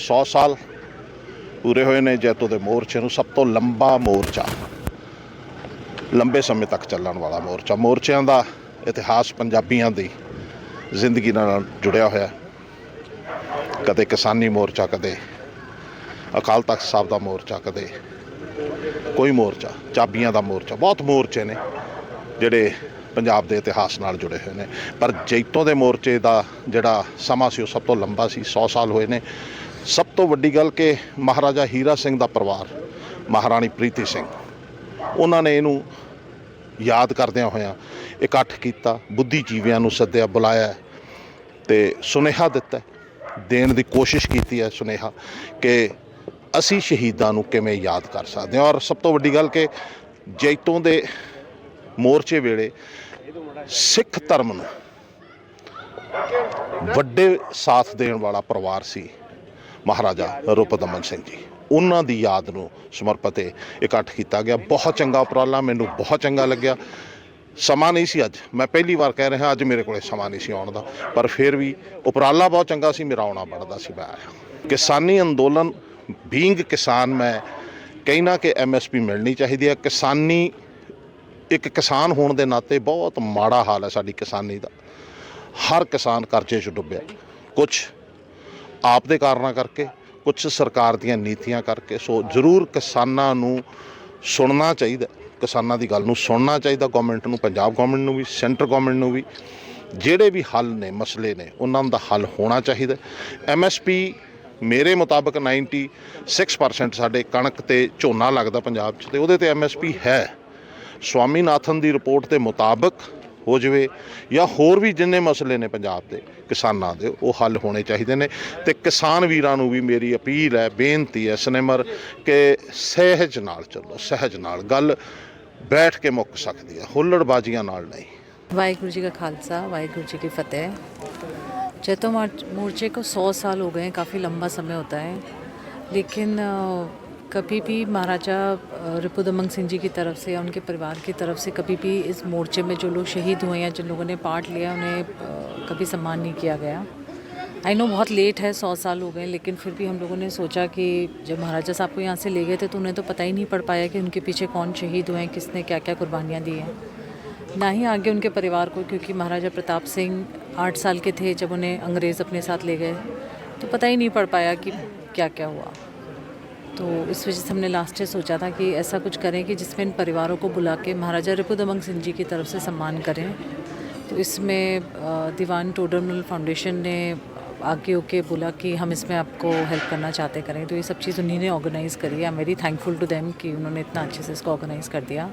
100 ਸਾਲ ਪੂਰੇ ਹੋਏ ਨੇ ਜੈਤੋ ਦੇ ਮੋਰਚੇ ਨੂੰ, ਸਭ ਤੋਂ ਲੰਬਾ ਮੋਰਚਾ। ਲੰਬੇ ਸਮੇਂ ਤੱਕ ਚੱਲਣ ਵਾਲਾ ਮੋਰਚਾ। ਮੋਰਚਿਆਂ ਦਾ ਇਤਿਹਾਸ ਪੰਜਾਬੀਆਂ ਦੀ ਜ਼ਿੰਦਗੀ ਨਾਲ ਜੁੜਿਆ ਹੋਇਆ ਕਦੇ ਕਿਸਾਨੀ ਮੋਰਚਾ, ਕਦੇ ਅਕਾਲ ਤਖਤ ਸਾਹਿਬ ਦਾ ਮੋਰਚਾ, ਕਦੇ ਕੋਈ ਮੋਰਚਾ, ਚਾਬੀਆਂ ਦਾ ਮੋਰਚਾ। ਬਹੁਤ ਮੋਰਚੇ ਨੇ ਜਿਹੜੇ ਪੰਜਾਬ ਦੇ ਇਤਿਹਾਸ ਨਾਲ ਜੁੜੇ ਹੋਏ ਨੇ। ਪਰ ਜੈਤੋਂ ਦੇ ਮੋਰਚੇ ਦਾ ਜਿਹੜਾ ਸਮਾਂ ਸੀ, ਉਹ ਸਭ ਤੋਂ ਲੰਬਾ ਸੀ। 100 ਸਾਲ ਹੋਏ ਨੇ। ਸਭ ਤੋਂ ਵੱਡੀ ਗੱਲ ਕਿ ਮਹਾਰਾਜਾ ਹੀਰਾ ਸਿੰਘ ਦਾ ਪਰਿਵਾਰ, ਮਹਾਰਾਣੀ ਪ੍ਰੀਤੀ ਸਿੰਘ, ਉਹਨਾਂ ਨੇ ਇਹਨੂੰ ਯਾਦ ਕਰਦਿਆਂ ਹੋਇਆਂ ਇਕੱਠ ਕੀਤਾ, ਬੁੱਧੀਜੀਵੀਆਂ ਨੂੰ ਸੱਦਿਆ, ਬੁਲਾਇਆ ਤੇ ਸੁਨੇਹਾ ਦਿੱਤਾ। ਦੇਣ ਦੀ ਕੋਸ਼ਿਸ਼ ਕੀਤੀ ਹੈ ਸੁਨੇਹਾ ਕਿ ਅਸੀਂ ਸ਼ਹੀਦਾਂ ਨੂੰ ਕਿਵੇਂ ਯਾਦ ਕਰ ਸਕਦੇ ਹਾਂ। ਔਰ ਸਭ ਤੋਂ ਵੱਡੀ ਗੱਲ ਕਿ ਜੈਤੋਂ ਦੇ ਮੋਰਚੇ ਵੇਲੇ ਸਿੱਖ ਧਰਮ ਨੂੰ ਵੱਡੇ ਸਾਥ ਦੇਣ ਵਾਲਾ ਪਰਿਵਾਰ ਸੀ। ਮਹਾਰਾਜਾ ਰੂਪਦਮਨ ਸਿੰਘ ਜੀ। ਉਹਨਾਂ ਦੀ ਯਾਦ ਨੂੰ ਸਮਰਪਿਤ ਇਕੱਠ ਕੀਤਾ ਗਿਆ। ਬਹੁਤ ਚੰਗਾ ਉਪਰਾਲਾ, ਮੈਨੂੰ ਬਹੁਤ ਚੰਗਾ ਲੱਗਿਆ। ਸਮਾਂ ਨਹੀਂ ਸੀ ਅੱਜ। ਮੈਂ ਪਹਿਲੀ ਵਾਰ ਕਹਿ ਰਿਹਾ, ਅੱਜ ਮੇਰੇ ਕੋਲੇ ਸਮਾਂ ਨਹੀਂ ਸੀ ਆਉਣ ਦਾ। ਪਰ ਫਿਰ ਵੀ ਉਪਰਾਲਾ ਬਹੁਤ ਚੰਗਾ ਸੀ, ਮੇਰਾ ਆਉਣਾ ਬਣਦਾ ਸੀ ਮੈਂ। ਆਇਆ ਕਿਸਾਨੀ ਅੰਦੋਲਨ ਬੀਇੰਗ ਕਿਸਾਨ, ਮੈਂ ਕਹਿਣਾ ਕਿ ਐਮਐਸਪੀ ਮਿਲਣੀ ਚਾਹੀਦੀ ਹੈ। ਕਿਸਾਨੀ, ਇੱਕ ਕਿਸਾਨ ਹੋਣ ਦੇ ਨਾਤੇ ਬਹੁਤ ਮਾੜਾ ਹਾਲ ਹੈ ਸਾਡੀ ਕਿਸਾਨੀ ਦਾ। ਹਰ ਕਿਸਾਨ ਕਰਜ਼ੇ 'ਚ ਡੁੱਬਿਆ। ਕੁਝ ਆਪ ਦੇ ਕਾਰਨਾਂ ਕਰਕੇ ਕੁਝ ਸਰਕਾਰ ਦੀਆਂ ਨੀਤੀਆਂ ਕਰਕੇ। ਸੋ ਜ਼ਰੂਰ ਕਿਸਾਨਾਂ ਨੂੰ ਸੁਣਨਾ ਚਾਹੀਦਾ ਕਿਸਾਨਾਂ ਦੀ ਗੱਲ ਨੂੰ ਸੁਣਨਾ ਚਾਹੀਦਾ ਗਵਰਨਮੈਂਟ ਨੂੰ, ਪੰਜਾਬ ਗਵਰਨਮੈਂਟ ਨੂੰ ਵੀ ਸੈਂਟਰ ਗਵਰਨਮੈਂਟ ਨੂੰ ਵੀ। ਜਿਹੜੇ ਵੀ ਹੱਲ ਨੇ, ਮਸਲੇ ਨੇ, ਉਹਨਾਂ ਦਾ ਹੱਲ ਹੋਣਾ ਚਾਹੀਦਾ ਐਮਐਸਪੀ ਮੇਰੇ ਮੁਤਾਬਕ 96% ਸਾਡੇ ਕਣਕ ਤੇ ਝੋਨਾ ਲੱਗਦਾ ਪੰਜਾਬ 'ਚ ਤੇ ਉਹਦੇ ਤੇ ਐਮਐਸਪੀ ਹੈ। ਸਵਾਮੀਨਾਥਨ ਦੀ ਰਿਪੋਰਟ ਦੇ ਮੁਤਾਬਕ ਹੋ ਜਵੇ ਜਾਂ ਹੋਰ ਵੀ ਜਿੰਨੇ ਮਸਲੇ ਨੇ ਪੰਜਾਬ ਦੇ ਕਿਸਾਨਾਂ ਦੇ ਉਹ ਹੱਲ ਹੋਣੇ ਚਾਹੀਦੇ ਨੇ ਤੇ ਕਿਸਾਨ ਵੀਰਾਂ ਨੂੰ ਵੀ ਮੇਰੀ ਅਪੀਲ ਹੈ ਬੇਨਤੀ ਹੈ ਸਨੇਮਰ ਕਿ ਸਹਿਜ ਨਾਲ ਚੱਲੋ ਸਹਿਜ ਨਾਲ ਗੱਲ ਬੈਠ ਕੇ ਮੁੱਕ ਸਕਦੀ ਹੈ ਹੁੱਲੜਬਾਜ਼ੀਆਂ ਨਾਲ ਨਹੀਂ वाहिगुरु जी का खालसा वाहिगुरु जी की फतेह जैतो मार्च- मोर्चे को सौ साल हो गए हैं काफ़ी लंबा समय होता है लेकिन अ, कभी भी महाराजा रिपुदमन सिंह जी की तरफ़ से या उनके परिवार की तरफ़ से कभी भी इस मोर्चे में जो लोग शहीद हुए या जिन लोगों ने पार्ट लिया, उन्हें कभी सम्मान नहीं किया गया। आई नो बहुत लेट है, सौ साल हो गए लेकिन फिर भी हम लोगों ने सोचा कि जब महाराजा साहब को यहाँ से ले गए थे तो उन्हें तो पता ही नहीं पड़ पाया कि उनके पीछे कौन शहीद हुए हैं, किसने क्या क्या कुर्बानियाँ दी हैं। ना ही आगे उनके परिवार को, क्योंकि महाराजा प्रताप सिंह आठ साल के थे जब उन्हें अंग्रेज़ अपने साथ ले गए तो पता ही नहीं पड़ पाया कि क्या क्या हुआ। तो इस वजह से हमने लास्ट ईयर सोचा था कि ऐसा कुछ करें कि जिसमें इन परिवारों को बुला के महाराजा रिपुदमंग सिंह जी की तरफ़ से सम्मान करें। तो इसमें दीवान टोडरमल फाउंडेशन ने आगे होके बोला कि हम इसमें आपको हेल्प करना चाहते करें। तो ये सब चीज़ उन्हीं ने ऑर्गेनाइज़ करी है। I am very thankful to them कि उन्होंने इतना अच्छे से इसको ऑर्गेनाइज़ कर दिया।